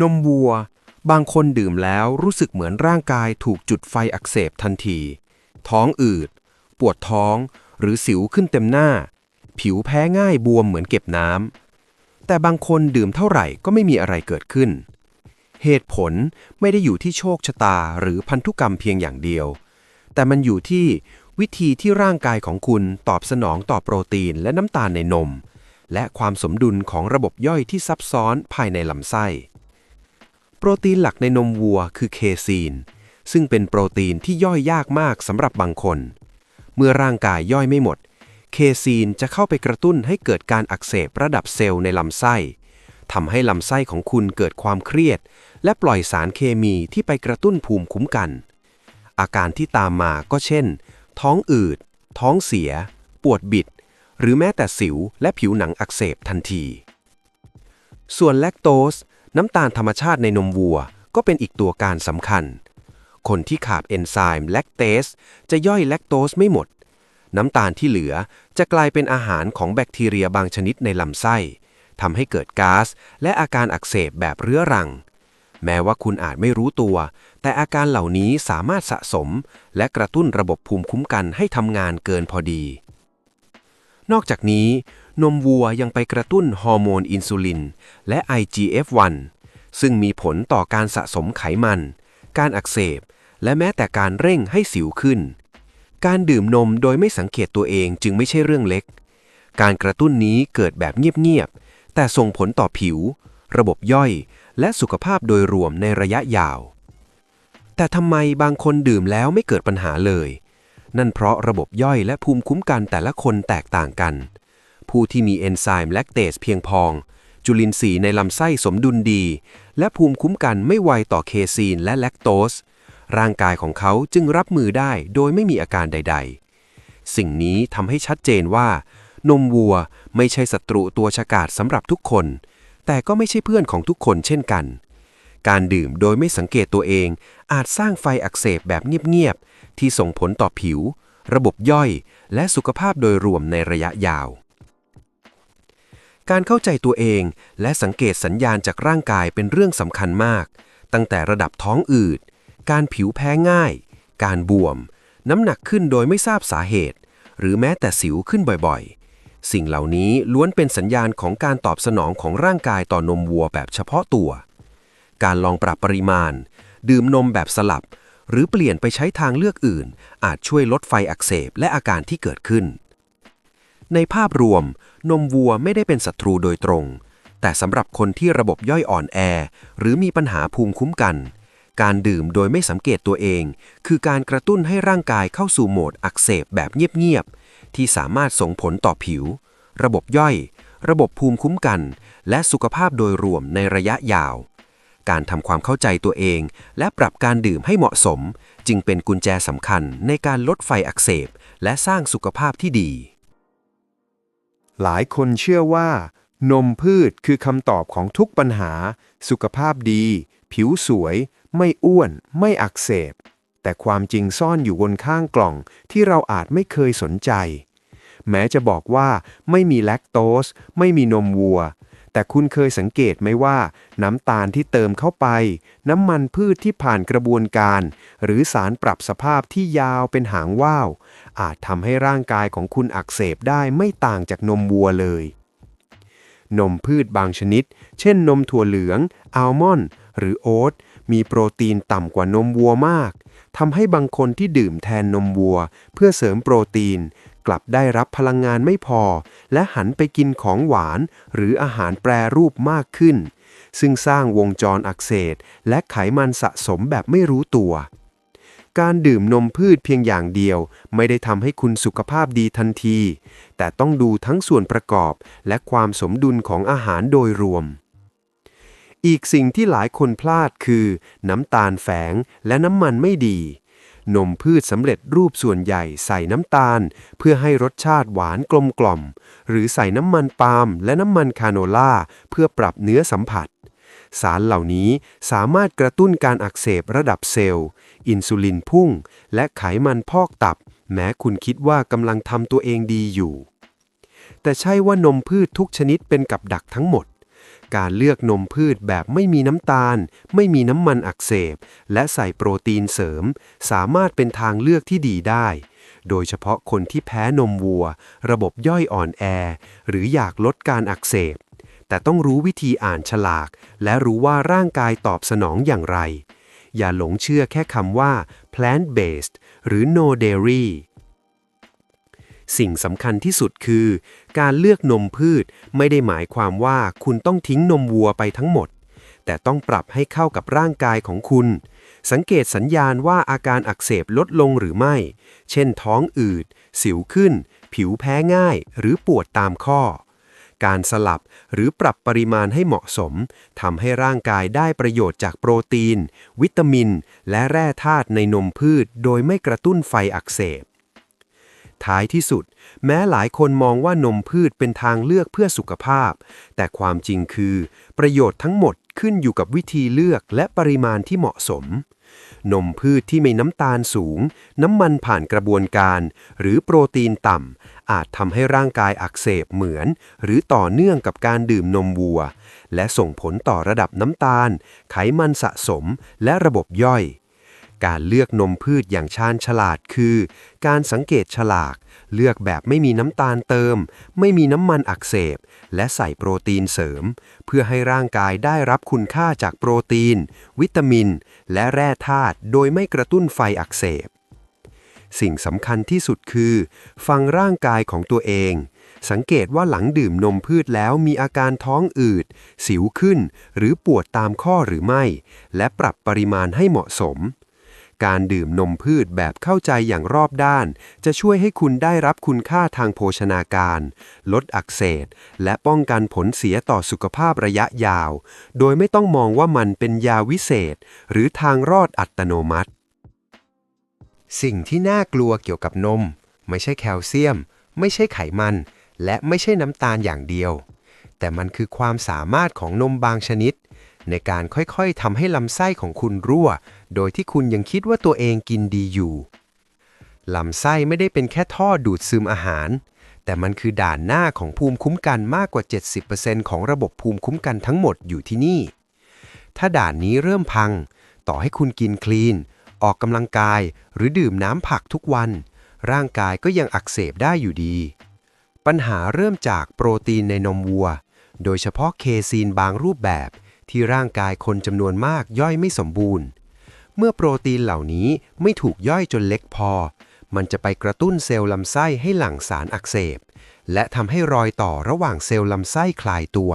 นมวัว บางคนดื่มแล้วรู้สึกเหมือนร่างกายถูกจุดไฟอักเสบทันที ท้องอืด ปวดท้องหรือสิวขึ้นเต็มหน้า ผิวแพ้ง่ายบวมเหมือนเก็บน้ำแต่บางคนดื่มเท่าไหร่ก็ไม่มีอะไรเกิดขึ้น เหตุผลไม่ได้อยู่ที่โชคชะตาหรือพันธุกรรมเพียงอย่างเดียว แต่มันอยู่ที่วิธีที่ร่างกายของคุณตอบสนองต่อโปรตีนและน้ำตาลในนม และความสมดุลของระบบย่อยที่ซับซ้อนภายในลำไส้ โปรตีนหลักในนมวัวคือเคซีน ซึ่งเป็นโปรตีนที่ย่อยยากมากสำหรับบางคน เมื่อร่างกายย่อยไม่หมด เคซีนจะเข้าไปกระตุ้นให้เกิดการอักเสบระดับเซลล์ในลำไส้ทำให้ลำไส้ของคุณเกิดความเครียด และปล่อยสารเคมีที่ไปกระตุ้นภูมิคุ้มกัน อาการที่ตามมาก็เช่น ท้องอืด ท้องเสีย ปวดบิด หรือแม้แต่สิวและผิวหนังอักเสบทันที ส่วนแลคโตส น้ำตาลธรรมชาติในนมวัวก็เป็นอีกตัวการสำคัญ คนที่ขาดเอนไซม์แลคเตสจะย่อยแลคโตสไม่หมด น้ำตาลที่เหลือจะกลายเป็นอาหารของแบคทีเรียบางชนิดในลำไส้ทำให้เกิดก๊าซและอาการอักเสบแบบเรื้อรัง แม้ว่าคุณอาจไม่รู้ตัว แต่อาการเหล่านี้สามารถสะสม และกระตุ้นระบบภูมิคุ้มกันให้ทำงานเกินพอดี นอกจากนี้ นมวัวยังไปกระตุ้นฮอร์โมนอินซูลิน และ IGF-1 ซึ่งมีผลต่อการสะสมไขมัน การอักเสบ และแม้แต่การเร่งให้สิวขึ้น การดื่มนมโดยไม่สังเกตตัวเองจึงไม่ใช่เรื่องเล็ก การกระตุ้นนี้เกิดแบบเงียบๆ แต่ส่งผลต่อผิว ระบบย่อย และสุขภาพโดยรวมในระยะยาว แต่ทำไมบางคนดื่มแล้วไม่เกิดปัญหาเลย นั่นเพราะระบบย่อยและภูมิคุ้มกันแต่ละคนแตกต่างกัน ผู้ที่มีเอนไซม์แลคเตสเพียงพอง จุลินทรีย์ในลำไส้สมดุลดี และภูมิคุ้มกันไม่ไวต่อเคซีนและแลคโตส ร่างกายของเขาจึงรับมือได้โดยไม่มีอาการใด ๆ สิ่งนี้ทำให้ชัดเจนว่า นมวัวไม่ใช่ศัตรูตัวฉกาจสำหรับทุกคน แต่ก็ไม่ใช่เพื่อนของทุกคนเช่นกัน การดื่มโดยไม่สังเกตตัวเอง อาจสร้างไฟอักเสบแบบเงียบๆที่ส่งผลต่อผิว ระบบย่อย และสุขภาพโดยรวมในระยะยาว การเข้าใจตัวเองและสังเกตสัญญาณจากร่างกายเป็นเรื่องสำคัญมาก ตั้งแต่ระดับท้องอืด การผิวแพ้ง่าย การบวม น้ำหนักขึ้นโดยไม่ทราบสาเหตุ หรือแม้แต่สิวขึ้นบ่อยๆ สิ่งเหล่านี้ล้วนเป็นสัญญาณของการตอบสนองของร่างกายต่อนมวัวแบบเฉพาะตัว การลองปรับปริมาณ ดื่มนมแบบสลับ หรือเปลี่ยนไปใช้ทางเลือกอื่น อาจช่วยลดไฟอักเสบและอาการที่เกิดขึ้น ในภาพรวม นมวัวไม่ได้เป็นศัตรูโดยตรง แต่สำหรับคนที่ระบบย่อยอ่อนแอ หรือมีปัญหาภูมิคุ้มกัน การดื่มโดยไม่สังเกตตัวเอง คือการกระตุ้นให้ร่างกายเข้าสู่โหมดอักเสบแบบเงียบๆที่สามารถส่งผลต่อผิว ระบบย่อย ระบบภูมิคุ้มกัน และสุขภาพโดยรวมในระยะยาว การทำความเข้าใจตัวเอง และปรับการดื่มให้เหมาะสม จึงเป็นกุญแจสำคัญในการลดไฟอักเสบ และสร้างสุขภาพที่ดี หลายคนเชื่อว่า นมพืชคือคำตอบของทุกปัญหา สุขภาพดี ผิวสวย ไม่อ้วน ไม่อักเสบ แต่ความจริงซ่อนอยู่บนข้างกล่องที่เราอาจไม่เคยสนใจ แม้จะบอกว่าไม่มีแลคโตส ไม่มีนมวัว แต่คุณเคยสังเกตไหมว่า น้ำตาลที่เติมเข้าไป น้ำมันพืชที่ผ่านกระบวนการ หรือสารปรับสภาพที่ยาวเป็นหางว่าว อาจทำให้ร่างกายของคุณอักเสบได้ไม่ต่างจากนมวัวเลย นมพืชบางชนิด เช่นนมถั่วเหลือง อัลมอนด์ หรือโอ๊ต มีโปรตีนต่ำกว่านมวัวมากทำให้บางคนที่ดื่มแทนนมวัว เพื่อเสริมโปรตีน กลับได้รับพลังงานไม่พอ และหันไปกินของหวาน หรืออาหารแปรรูปมากขึ้น ซึ่งสร้างวงจรอักเสบและไขมันสะสมแบบไม่รู้ตัว การดื่มนมพืชเพียงอย่างเดียว ไม่ได้ทำให้คุณสุขภาพดีทันที แต่ต้องดูทั้งส่วนประกอบและความสมดุลของอาหารโดยรวม อีกสิ่งที่หลายคนพลาดคือ น้ำตาลแฝงและน้ำมันไม่ดี นมพืชสำเร็จรูปส่วนใหญ่ใส่น้ำตาล เพื่อให้รสชาติหวานกลมกล่อม หรือใส่น้ำมันปาล์มและน้ำมันคาโนล่าเพื่อปรับเนื้อสัมผัส สารเหล่านี้สามารถกระตุ้นการอักเสบระดับเซลล์ อินซูลินพุ่ง และไขมันพอกตับ แม้คุณคิดว่ากำลังทำตัวเองดีอยู่ แต่ใช่ว่านมพืชทุกชนิดเป็นกับดักทั้งหมด การเลือกนมพืชแบบไม่มีน้ำตาล ไม่มีน้ำมันอักเสบ และใส่โปรตีนเสริม สามารถเป็นทางเลือกที่ดีได้โดยเฉพาะคนที่แพ้นมวัว ระบบย่อยอ่อนแอ หรืออยากลดการอักเสบ แต่ต้องรู้วิธีอ่านฉลาก และรู้ว่าร่างกายตอบสนองอย่างไร อย่าหลงเชื่อแค่คำว่า plant based หรือ no dairy สิ่งสำคัญที่สุดคือ การเลือกนมพืชไม่ได้หมายความว่าคุณต้องทิ้งนมวัวไปทั้งหมด แต่ต้องปรับให้เข้ากับร่างกายของคุณ สังเกตสัญญาณว่าอาการอักเสบลดลงหรือไม่ เช่นท้องอืด สิวขึ้น ผิวแพ้ง่าย หรือปวดตามข้อ การสลับหรือปรับปริมาณให้เหมาะสมทำให้ร่างกายได้ประโยชน์จากโปรตีน วิตามิน และแร่ธาตุในนมพืช โดยไม่กระตุ้นไฟอักเสบ ท้ายที่สุด แม้หลายคนมองว่านมพืชเป็นทางเลือกเพื่อสุขภาพ แต่ความจริงคือ ประโยชน์ทั้งหมดขึ้นอยู่กับวิธีเลือกและปริมาณที่เหมาะสม นมพืชที่มีน้ำตาลสูง น้ำมันผ่านกระบวนการ หรือโปรตีนต่ำ อาจทำให้ร่างกายอักเสบเหมือน หรือต่อเนื่องกับการดื่มนมวัว และส่งผลต่อระดับน้ำตาล ไขมันสะสม และระบบย่อย การเลือกนมพืชอย่างชาญฉลาดคือ การสังเกตฉลาก เลือกแบบไม่มีน้ำตาลเติม ไม่มีน้ำมันอักเสบ และใส่โปรตีนเสริม เพื่อให้ร่างกายได้รับคุณค่าจากโปรตีน วิตามิน และแร่ธาตุโดยไม่กระตุ้นไฟอักเสบ สิ่งสำคัญที่สุดคือ ฟังร่างกายของตัวเอง สังเกตว่าหลังดื่มนมพืชแล้วมีอาการท้องอืด สิวขึ้น หรือปวดตามข้อหรือไม่ และปรับปริมาณให้เหมาะสม การดื่มนมพืชแบบเข้าใจอย่างรอบด้าน จะช่วยให้คุณได้รับคุณค่าทางโภชนาการ ลดอักเสบและป้องกันผลเสียต่อสุขภาพระยะยาว โดยไม่ต้องมองว่ามันเป็นยาวิเศษ หรือทางรอดอัตโนมัติ สิ่งที่น่ากลัวเกี่ยวกับนม ไม่ใช่แคลเซียม ไม่ใช่ไขมัน และไม่ใช่น้ำตาลอย่างเดียว แต่มันคือความสามารถของนมบางชนิด ในการค่อยๆทำให้ลำไส้ของคุณรั่ว โดยที่คุณยังคิดว่าตัวเองกินดีอยู่ ลำไส้ไม่ได้เป็นแค่ท่อดูดซึมอาหาร แต่มันคือด่านหน้าของภูมิคุ้มกันมากกว่า 70%ของระบบภูมิคุ้มกันทั้งหมดอยู่ที่นี่ ถ้าด่านนี้เริ่มพัง ต่อให้คุณกินคลีน ออกกำลังกาย หรือดื่มน้ำผักทุกวัน ร่างกายก็ยังอักเสบได้อยู่ดี ปัญหาเริ่มจากโปรตีนในนมวัว โดยเฉพาะเคซีนบางรูปแบบ ที่ร่างกายคนจำนวนมากย่อยไม่สมบูรณ์ เมื่อโปรตีนเหล่านี้ไม่ถูกย่อยจนเล็กพอ มันจะไปกระตุ้นเซลล์ลำไส้ให้หลั่งสารอักเสบ และทำให้รอยต่อระหว่างเซลล์ลำไส้คลายตัว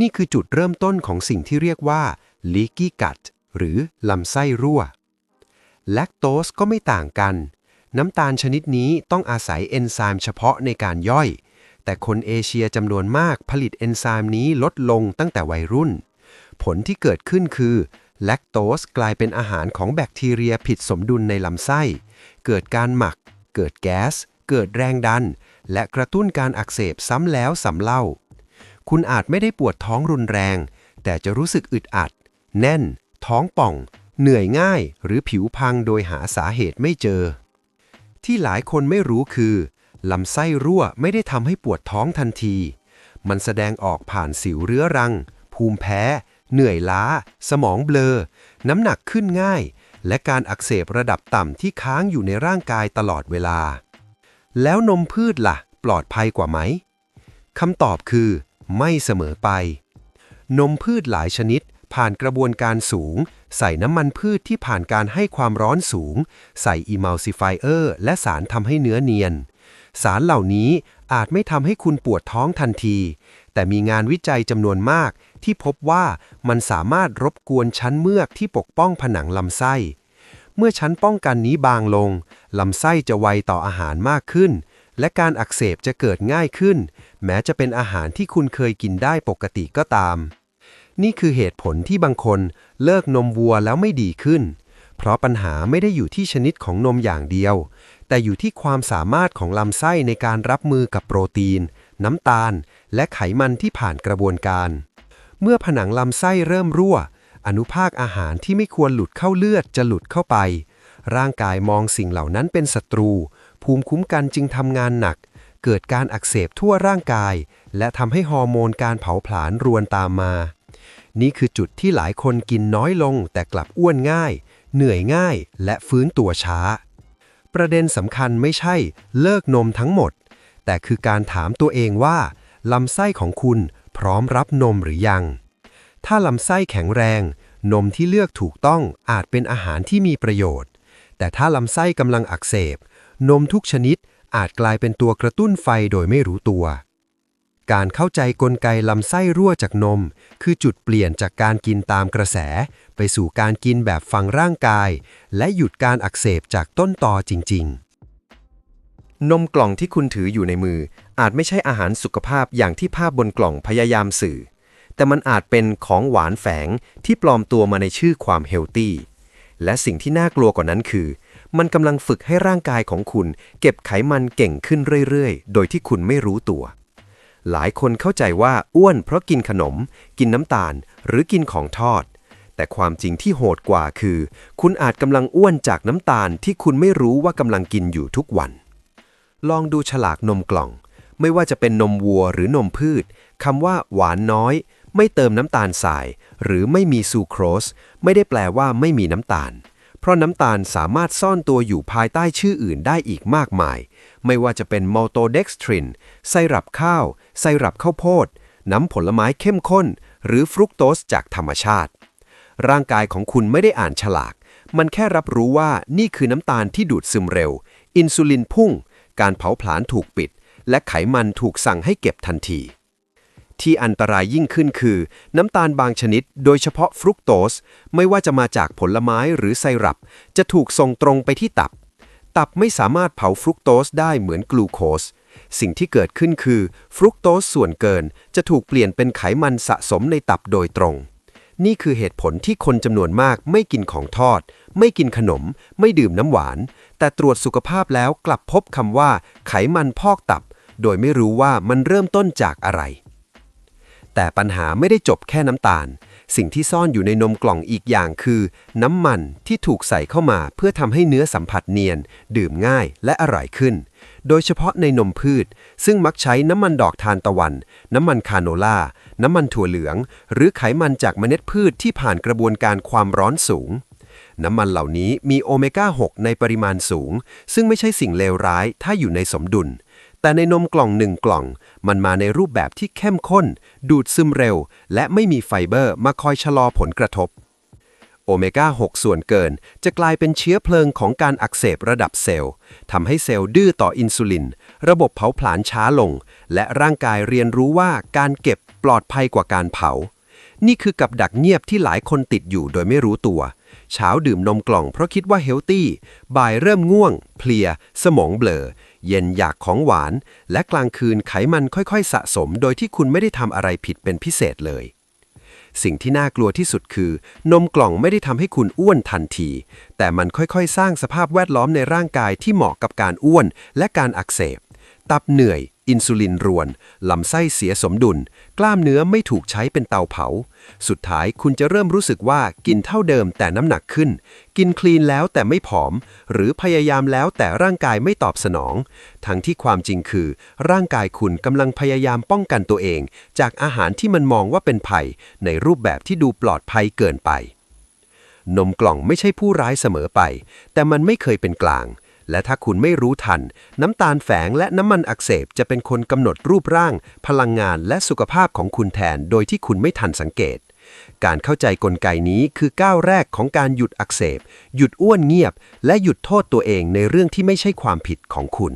นี่คือจุดเริ่มต้นของสิ่งที่เรียกว่า leaky gut หรือลำไส้รั่วแลคโตสก็ไม่ต่างกัน น้ำตาลชนิดนี้ต้องอาศัยเอนไซม์เฉพาะในการย่อย แต่คนเอเชียจำนวนมากผลิตเอนไซม์นี้ลดลงตั้งแต่วัยรุ่น ผลที่เกิดขึ้นคือแลคโตสกลายเป็นอาหารของแบคทีเรียผิดสมดุลในลำไส้ เกิดการหมัก เกิดแก๊ส เกิดแรงดัน และกระตุ้นการอักเสบซ้ำแล้วซ้ำเล่า คุณอาจไม่ได้ปวดท้องรุนแรง แต่จะรู้สึกอึดอัด แน่น ท้องป่อง เหนื่อยง่าย หรือผิวพังโดยหาสาเหตุไม่เจอ ที่หลายคนไม่รู้คือลำไส้รั่วไม่ได้ทำให้ปวดท้องทันที มันแสดงออกผ่านสิวเรื้อรัง ภูมิแพ้ เหนื่อยล้า สมองเบลอ น้ำหนักขึ้นง่าย และการอักเสบระดับต่ำที่ค้างอยู่ในร่างกายตลอดเวลา แล้วนมพืชล่ะ ปลอดภัยกว่าไหมคำตอบคือ ไม่เสมอไป นมพืชหลายชนิด ผ่านกระบวนการสูง ใส่น้ำมันพืชที่ผ่านการให้ความร้อนสูง ใส่อิมัลซิฟายเออร์และสารทำให้เนื้อเนียน สารเหล่านี้อาจไม่ทำให้คุณปวดท้องทันที แต่มีงานวิจัยจำนวนมาก ที่พบว่ามันสามารถรบกวนชั้นเมือกที่ปกป้องผนังลำไส้ เมื่อชั้นป้องกันนี้บางลง ลำไส้จะไวต่ออาหารมากขึ้น และการอักเสบจะเกิดง่ายขึ้น แม้จะเป็นอาหารที่คุณเคยกินได้ปกติก็ตาม นี่คือเหตุผลที่บางคนเลิกนมวัวแล้วไม่ดีขึ้น เพราะปัญหาไม่ได้อยู่ที่ชนิดของนมอย่างเดียว แต่อยู่ที่ความสามารถของลำไส้ในการรับมือกับโปรตีนน้ำตาล และไขมันที่ผ่านกระบวนการ เมื่อผนังลำไส้เริ่มรั่ว อนุภาคอาหารที่ไม่ควรหลุดเข้าเลือดจะหลุดเข้าไป ร่างกายมองสิ่งเหล่านั้นเป็นศัตรู ภูมิคุ้มกันจึงทำงานหนัก เกิดการอักเสบทั่วร่างกาย และทำให้ฮอร์โมนการเผาผลาญรวนตามมา นี่คือจุดที่หลายคนกินน้อยลง แต่กลับอ้วนง่าย เหนื่อยง่าย และฟื้นตัวช้า ประเด็นสำคัญไม่ใช่ เลิกนมทั้งหมด แต่คือการถามตัวเองว่าลำไส้ของคุณ พร้อมรับนมหรือยัง ถ้าลำไส้แข็งแรง นมที่เลือกถูกต้องอาจเป็นอาหารที่มีประโยชน์ แต่ถ้าลำไส้กำลังอักเสบ นมทุกชนิดอาจกลายเป็นตัวกระตุ้นไฟโดยไม่รู้ตัว การเข้าใจกลไกลำไส้รั่วจากนม คือจุดเปลี่ยนจากการกินตามกระแส ไปสู่การกินแบบฟังร่างกาย และหยุดการอักเสบจากต้นตอจริง ๆนมกล่องที่คุณถืออยู่ในมือ อาจไม่ใช่อาหารสุขภาพอย่างที่ภาพบนกล่องพยายามสื่อ แต่มันอาจเป็นของหวานแฝงที่ปลอมตัวมาในชื่อความเฮลตี้และสิ่งที่น่ากลัวกว่านั้นคือ มันกำลังฝึกให้ร่างกายของคุณ เก็บไขมันเก่งขึ้นเรื่อยๆ โดยที่คุณไม่รู้ตัว หลายคนเข้าใจว่าอ้วนเพราะกินขนม กินน้ำตาล หรือกินของทอด แต่ความจริงที่โหดกว่าคือ คุณอาจกำลังอ้วนจากน้ำตาลที่คุณไม่รู้ว่ากำลังกินอยู่ทุกวัน ลองดูฉลากนมกล่อง ไม่ว่าจะเป็นนมวัวหรือนมพืชคำว่า หวานน้อย ไม่เติมน้ำตาลทราย หรือไม่มีซูโครส ไม่ได้แปลว่าไม่มีน้ำตาล เพราะน้ำตาลสามารถซ่อนตัวอยู่ภายใต้ชื่ออื่นได้อีกมากมาย ไม่ว่าจะเป็นมัลโตเด็กซ์ทรินไซรัปข้าว ไซรัปข้าวโพด น้ำผลไม้เข้มข้น หรือฟรุกโตสจากธรรมชาติ ร่างกายของคุณไม่ได้อ่านฉลาก มันแค่รับรู้ว่านี่คือน้ำตาลที่ดูดซึมเร็ว อินซูลินพุ่ง การเผาผลาญถูกปิด และไขมันถูกสั่งให้เก็บทันที ที่อันตรายยิ่งขึ้นคือ น้ำตาลบางชนิด โดยเฉพาะฟรุกโตส ไม่ว่าจะมาจากผลไม้หรือไซรัป จะถูกส่งตรงไปที่ตับ ตับไม่สามารถเผาฟรุกโตสได้เหมือนกลูโคสสิ่งที่เกิดขึ้นคือ ฟรุกโตสส่วนเกิน จะถูกเปลี่ยนเป็นไขมันสะสมในตับโดยตรง นี่คือเหตุผลที่คนจำนวนมากไม่กินของทอด ไม่กินขนม ไม่ดื่มน้ำหวาน แต่ตรวจสุขภาพแล้วกลับพบคำว่า ไขมันพอกตับ โดยไม่รู้ว่ามันเริ่มต้นจากอะไร แต่ปัญหาไม่ได้จบแค่น้ำตาล สิ่งที่ซ่อนอยู่ในนมกล่องอีกอย่างคือ น้ำมันที่ถูกใส่เข้ามาเพื่อทำให้เนื้อสัมผัสเนียน ดื่มง่ายและอร่อยขึ้น โดยเฉพาะในนมพืช ซึ่งมักใช้น้ำมันดอกทานตะวัน น้ำมันคาโนล่า น้ำมันถั่วเหลือง หรือไขมันจากเมล็ดพืชที่ผ่านกระบวนการความร้อนสูงน้ำมันเหล่านี้มีโอเมก้า 6 ในปริมาณสูง ซึ่งไม่ใช่สิ่งเลวร้ายถ้าอยู่ในสมดุล แต่ในนมกล่องหนึ่งกล่อง มันมาในรูปแบบที่เข้มข้น ดูดซึมเร็ว และไม่มีไฟเบอร์มาคอยชะลอผลกระทบ โอเมก้า 6 ส่วนเกิน จะกลายเป็นเชื้อเพลิงของการอักเสบระดับเซลล์ทำให้เซลล์ดื้อต่ออินซูลิน ระบบเผาผลาญช้าลง และร่างกายเรียนรู้ว่าการเก็บปลอดภัยกว่าการเผา นี่คือกับดักเงียบที่หลายคนติดอยู่โดยไม่รู้ตัวเช้าดื่มนมกล่องเพราะคิดว่าเฮลตี้ บ่ายเริ่มง่วง เพลีย สมองเบลอ เย็นอยากของหวาน และกลางคืนไขมันค่อยๆ สะสม โดยที่คุณไม่ได้ทำอะไรผิดเป็นพิเศษเลย สิ่งที่น่ากลัวที่สุดคือ นมกล่องไม่ได้ทำให้คุณอ้วนทันที แต่มันค่อยๆ สร้างสภาพแวดล้อมในร่างกายที่เหมาะกับการอ้วนและการอักเสบ ตับเหนื่อย อินซูลินรวน ลำไส้เสียสมดุล กล้ามเนื้อไม่ถูกใช้เป็นเตาเผา สุดท้ายคุณจะเริ่มรู้สึกว่ากินเท่าเดิมแต่น้ำหนักขึ้น กินคลีนแล้วแต่ไม่ผอม หรือพยายามแล้วแต่ร่างกายไม่ตอบสนอง ทั้งที่ความจริงคือ ร่างกายคุณกำลังพยายามป้องกันตัวเอง จากอาหารที่มันมองว่าเป็นภัย ในรูปแบบที่ดูปลอดภัยเกินไปนมกล่องไม่ใช่ผู้ร้ายเสมอไป แต่มันไม่เคยเป็นกลาง และถ้าคุณไม่รู้ทัน น้ำตาลแฝงและน้ำมันอักเสบจะเป็นคนกำหนดรูปร่าง พลังงานและสุขภาพของคุณแทนโดยที่คุณไม่ทันสังเกต การเข้าใจกลไกนี้คือก้าวแรกของการหยุดอักเสบ หยุดอ้วนเงียบ และหยุดโทษตัวเองในเรื่องที่ไม่ใช่ความผิดของคุณ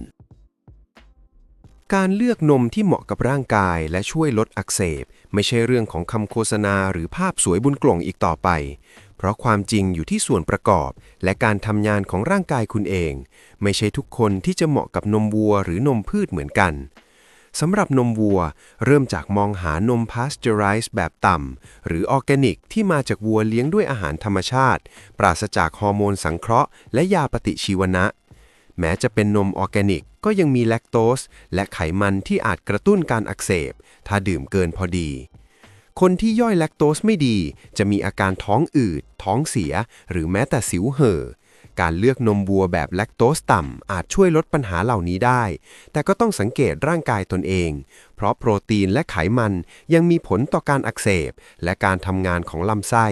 การเลือกนมที่เหมาะกับร่างกายและช่วยลดอักเสบ ไม่ใช่เรื่องของคำโฆษณาหรือภาพสวยบนกล่องอีกต่อไป เพราะความจริงอยู่ที่ส่วนประกอบ และการทำงานของร่างกายคุณเอง ไม่ใช่ทุกคนที่จะเหมาะกับนมวัวหรือนมพืชเหมือนกันสำหรับนมวัว เริ่มจากมองหานมพาสเจอไรส์แบบต่ำ หรือออร์แกนิกที่มาจากวัวเลี้ยงด้วยอาหารธรรมชาติ ปราศจากฮอร์โมนสังเคราะห์และยาปฏิชีวนะ แม้จะเป็นนมออร์แกนิกก็ยังมีแลคโตสและไขมันที่อาจกระตุ้นการอักเสบ ถ้าดื่มเกินพอดี คนที่ย่อยแลคโตสไม่ดี จะมีอาการท้องอืด ท้องเสีย หรือแม้แต่สิวเห่อ การเลือกนมวัวแบบแลคโตสต่ำ อาจช่วยลดปัญหาเหล่านี้ได้ แต่ก็ต้องสังเกตร่างกายตนเอง เพราะโปรตีนและไขมันยังมีผลต่อการอักเสบ และการทำงานของลำไส้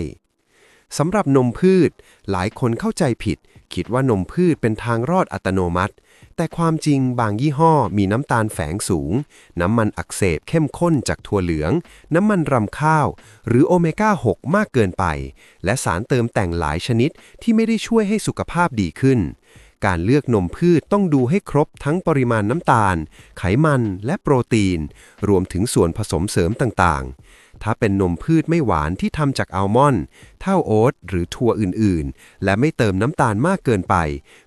สำหรับนมพืช หลายคนเข้าใจผิด คิดว่านมพืชเป็นทางรอดอัตโนมัติ แต่ความจริงบางยี่ห้อมีน้ำตาลแฝงสูง น้ำมันอักเสบเข้มข้นจากถั่วเหลือง น้ำมันรำข้าว หรือโอเมก้า 6 มากเกินไป และสารเติมแต่งหลายชนิดที่ไม่ได้ช่วยให้สุขภาพดีขึ้น การเลือกนมพืชต้องดูให้ครบทั้งปริมาณน้ำตาล ไขมันและโปรตีน รวมถึงส่วนผสมเสริมต่างๆถ้าเป็นนมพืชไม่หวานที่ทำจากอัลมอนด์เท่าโอ๊ตหรือถั่วอื่นๆ และไม่เติมน้ำตาลมากเกินไป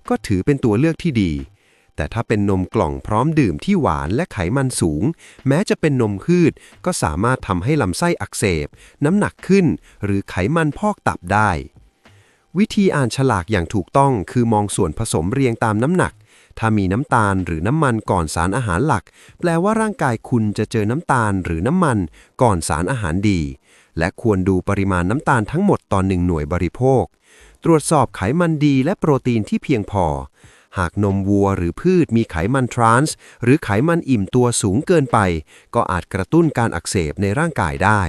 ก็ถือเป็นตัวเลือกที่ดี แต่ถ้าเป็นนมกล่องพร้อมดื่มที่หวานและไขมันสูง แม้จะเป็นนมพืช ก็สามารถทำให้ลำไส้อักเสบ น้ำหนักขึ้น หรือไขมันพอกตับได้ วิธีอ่านฉลากอย่างถูกต้องคือมองส่วนผสมเรียงตามน้ำหนัก ถ้ามีน้ำตาลหรือน้ำมันก่อนสารอาหารหลัก แปลว่าร่างกายคุณจะเจอน้ำตาลหรือน้ำมัน ก่อนสารอาหารดี และควรดูปริมาณน้ำตาลทั้งหมดต่อหนึ่งหน่วยบริโภค ตรวจสอบไขมันดีและโปรตีนที่เพียงพอ หากนมวัวหรือพืชมีไขมันทรานส์หรือไขมันอิ่มตัวสูงเกินไป ก็อาจกระตุ้นการอักเสบในร่างกายได้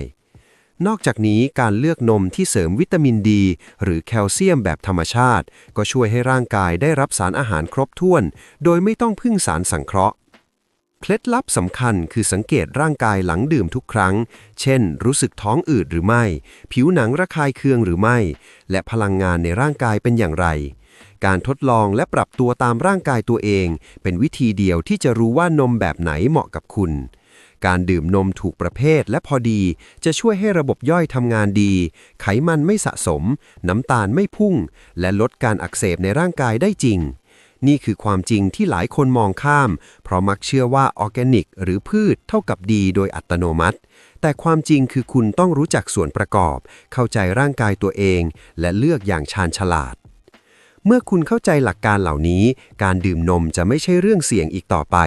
นอกจากนี้การเลือกนมที่เสริมวิตามินดี หรือแคลเซียมแบบธรรมชาติ ก็ช่วยให้ร่างกายได้รับสารอาหารครบถ้วน โดยไม่ต้องพึ่งสารสังเคราะห์เคล็ดลับสำคัญคือสังเกตร่างกายหลังดื่มทุกครั้ง เช่น รู้สึกท้องอืดหรือไม่ ผิวหนังระคายเคืองหรือไม่ และพลังงานในร่างกายเป็นอย่างไร การทดลองและปรับตัวตามร่างกายตัวเอง เป็นวิธีเดียวที่จะรู้ว่านมแบบไหนเหมาะกับคุณ การดื่มนมถูกประเภทและพอดี จะช่วยให้ระบบย่อยทำงานดี ไขมันไม่สะสม น้ำตาลไม่พุ่ง และลดการอักเสบในร่างกายได้จริง นี่คือความจริงที่หลายคนมองข้าม เพราะมักเชื่อว่าออร์แกนิก หรือพืชเท่ากับดีโดยอัตโนมัติแต่ความจริงคือคุณต้องรู้จักส่วนประกอบ เข้าใจร่างกายตัวเอง และเลือกอย่างชาญฉลาด เมื่อคุณเข้าใจหลักการเหล่านี้ การดื่มนมจะไม่ใช่เรื่องเสี่ยงอีกต่อไป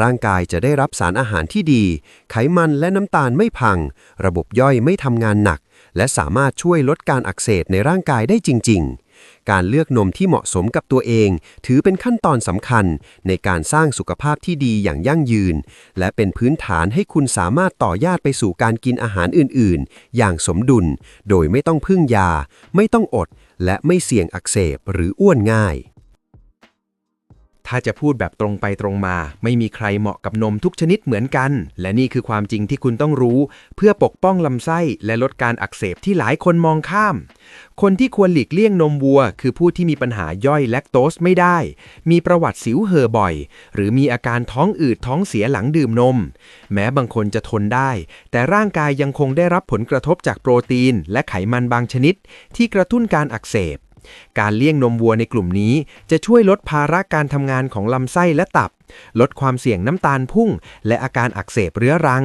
ร่างกายจะได้รับสารอาหารที่ดี ไขมันและน้ำตาลไม่พัง ระบบย่อยไม่ทำงานหนัก และสามารถช่วยลดการอักเสบในร่างกายได้จริง ๆ การเลือกนมที่เหมาะสมกับตัวเอง ถือเป็นขั้นตอนสำคัญในการสร้างสุขภาพที่ดีอย่างยั่งยืน และเป็นพื้นฐานให้คุณสามารถต่อยอดไปสู่การกินอาหารอื่น ๆ อย่างสมดุล โดยไม่ต้องพึ่งยา ไม่ต้องอด และไม่เสี่ยงอักเสบหรืออ้วนง่าย ถ้าจะพูดแบบตรงไปตรงมา ไม่มีใครเหมาะกับนมทุกชนิดเหมือนกัน และนี่คือความจริงที่คุณต้องรู้ เพื่อปกป้องลำไส้และลดการอักเสบที่หลายคนมองข้าม คนที่ควรหลีกเลี่ยงนมวัว คือผู้ที่มีปัญหาย่อยแลคโตสไม่ได้ มีประวัติสิวเห่อบ่อย หรือมีอาการท้องอืดท้องเสียหลังดื่มนม แม้บางคนจะทนได้ แต่ร่างกายยังคงได้รับผลกระทบจากโปรตีน และไขมันบางชนิด ที่กระตุ้นการอักเสบ การเลี่ยงนมวัวในกลุ่มนี้ จะช่วยลดภาระการทำงานของลำไส้และตับ ลดความเสี่ยงน้ำตาลพุ่ง และอาการอักเสบเรื้อรัง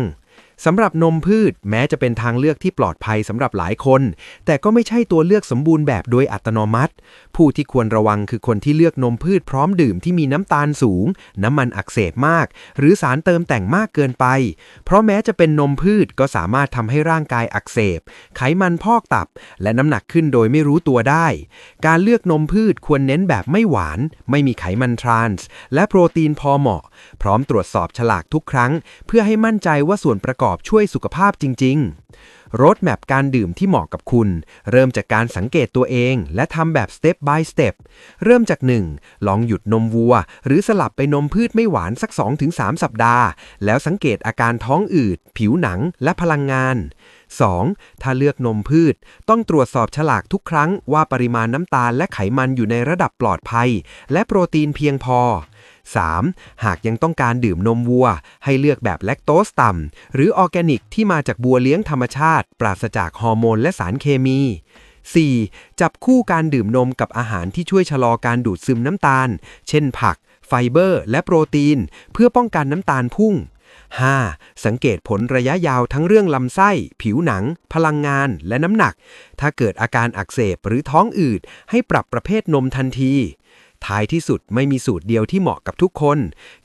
สำหรับนมพืชแม้จะเป็นทางเลือกที่ปลอดภัยสำหรับหลายคน แต่ก็ไม่ใช่ตัวเลือกสมบูรณ์แบบโดยอัตโนมัติ ผู้ที่ควรระวังคือคนที่เลือกนมพืชพร้อมดื่มที่มีน้ำตาลสูง น้ำมันอักเสบมาก หรือสารเติมแต่งมากเกินไป เพราะแม้จะเป็นนมพืชก็สามารถทำให้ร่างกายอักเสบ ไขมันพอกตับ และน้ำหนักขึ้นโดยไม่รู้ตัวได้ การเลือกนมพืชควรเน้นแบบไม่หวาน ไม่มีไขมันทรานส์และโปรตีนพอเหมาะ พร้อมตรวจสอบฉลากทุกครั้ง เพื่อให้มั่นใจว่าส่วนประกอบอบช่วยสุขภาพจริง ๆ รถแมพการดื่มที่เหมาะกับคุณ เริ่มจากการสังเกตตัวเอง และทำแบบ step by step เริ่มจาก 1. ลองหยุดนมวัว หรือสลับไปนมพืชไม่หวานสัก 2-3 สัปดาห์ แล้วสังเกตอาการท้องอืด ผิวหนัง และพลังงาน 2. ถ้าเลือกนมพืช ต้องตรวจสอบฉลากทุกครั้งว่าปริมาณน้ำตาลและไขมันอยู่ในระดับปลอดภัย และโปรตีนเพียงพอ 3. หากยังต้องการดื่มนมวัว ให้เลือกแบบแลคโตสต่ำ หรือออร์แกนิกที่มาจากบัวเลี้ยงธรรมชาติ ปราศจากฮอร์โมนและสารเคมี 4. จับคู่การดื่มนมกับอาหารที่ช่วยชะลอการดูดซึมน้ำตาล เช่นผัก ไฟเบอร์ และโปรตีน เพื่อป้องกันน้ำตาลพุ่ง 5. สังเกตผลระยะยาวทั้งเรื่องลำไส้ ผิวหนัง พลังงาน และน้ำหนัก ถ้าเกิดอาการอักเสบหรือท้องอืด ให้ปรับประเภทนมทันที ท้ายที่สุดไม่มีสูตรเดียวที่เหมาะกับทุกคน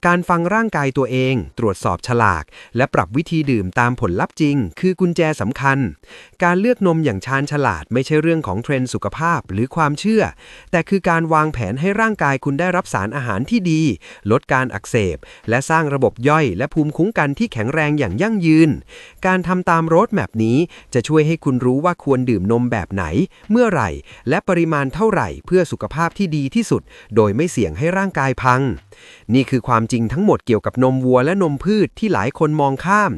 การฟังร่างกายตัวเอง ตรวจสอบฉลาก และปรับวิธีดื่มตามผลลัพธ์จริง คือกุญแจสำคัญ การเลือกนมอย่างชาญฉลาดไม่ใช่เรื่องของเทรนด์สุขภาพหรือความเชื่อ แต่คือการวางแผนให้ร่างกายคุณได้รับสารอาหารที่ดี ลดการอักเสบ และสร้างระบบย่อย และภูมิคุ้มกันที่แข็งแรงอย่างยั่งยืน การทำตามโรดแมปนี้จะช่วยให้คุณรู้ว่าควรดื่มนมแบบไหน เมื่อไหร่ และปริมาณเท่าไหร่เพื่อสุขภาพที่ดีที่สุดโดยไม่เสี่ยงให้ร่างกายพัง นี่คือความจริงทั้งหมดเกี่ยวกับนมวัวและนมพืชที่หลายคนมองข้าม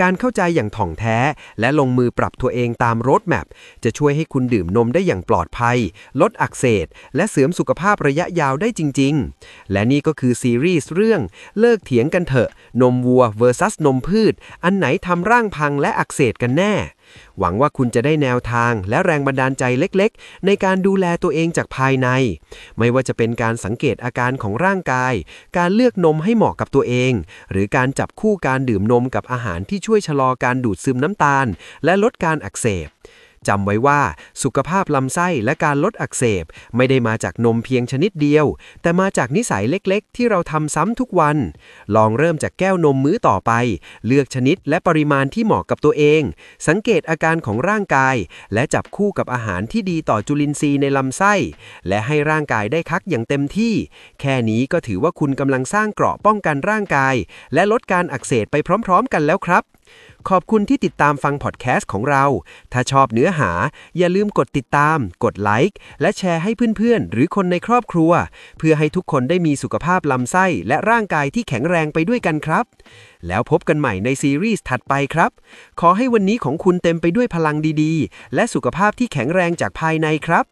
การเข้าใจอย่างถ่องแท้ และลงมือปรับตัวเองตามรดแมปจะช่วยให้คุณดื่มนมได้อย่างปลอดภัย ลดอักเสบและเสริมสุขภาพระยะยาวได้จริง ๆ และนี่ก็คือซีรีส์เรื่องเลิกเถียงกันเถอะ นมวัว vs นมพืช อันไหนทำร่างพังและอักเสบกันแน่ หวังว่าคุณจะได้แนวทางและแรงบันดาลใจเล็กๆ ในการดูแลตัวเองจากภายใน ไม่ว่าจะเป็นการสังเกตอาการของร่างกาย การเลือกนมให้เหมาะกับตัวเอง หรือการจับคู่การดื่มนมกับอาหารที่ช่วยชะลอการดูดซึมน้ำตาล และลดการอักเสบ จำไว้ว่าสุขภาพลำไส้และการลดอักเสบ ไม่ได้มาจากนมเพียงชนิดเดียว แต่มาจากนิสัยเล็กๆ ที่เราทำซ้ำทุกวัน ลองเริ่มจากแก้วนมมื้อต่อไป เลือกชนิดและปริมาณที่เหมาะกับตัวเอง สังเกตอาการของร่างกาย และจับคู่กับอาหารที่ดีต่อจุลินทรีย์ในลำไส้ และให้ร่างกายได้พักอย่างเต็มที่ แค่นี้ก็ถือว่าคุณกำลังสร้างเกราะป้องกันร่างกาย และลดการอักเสบไปพร้อม ๆ กันแล้วครับ ขอบคุณที่ติดตามฟังพอดแคสต์ของเรา ถ้าชอบเนื้อหา อย่าลืมกดติดตาม กดไลค์และแชร์ให้เพื่อนๆ หรือคนในครอบครัว เพื่อให้ทุกคนได้มีสุขภาพลำไส้และร่างกายที่แข็งแรงไปด้วยกันครับ แล้วพบกันใหม่ในซีรีส์ถัดไปครับ ขอให้วันนี้ของคุณเต็มไปด้วยพลังดีๆ และสุขภาพที่แข็งแรงจากภายในครับ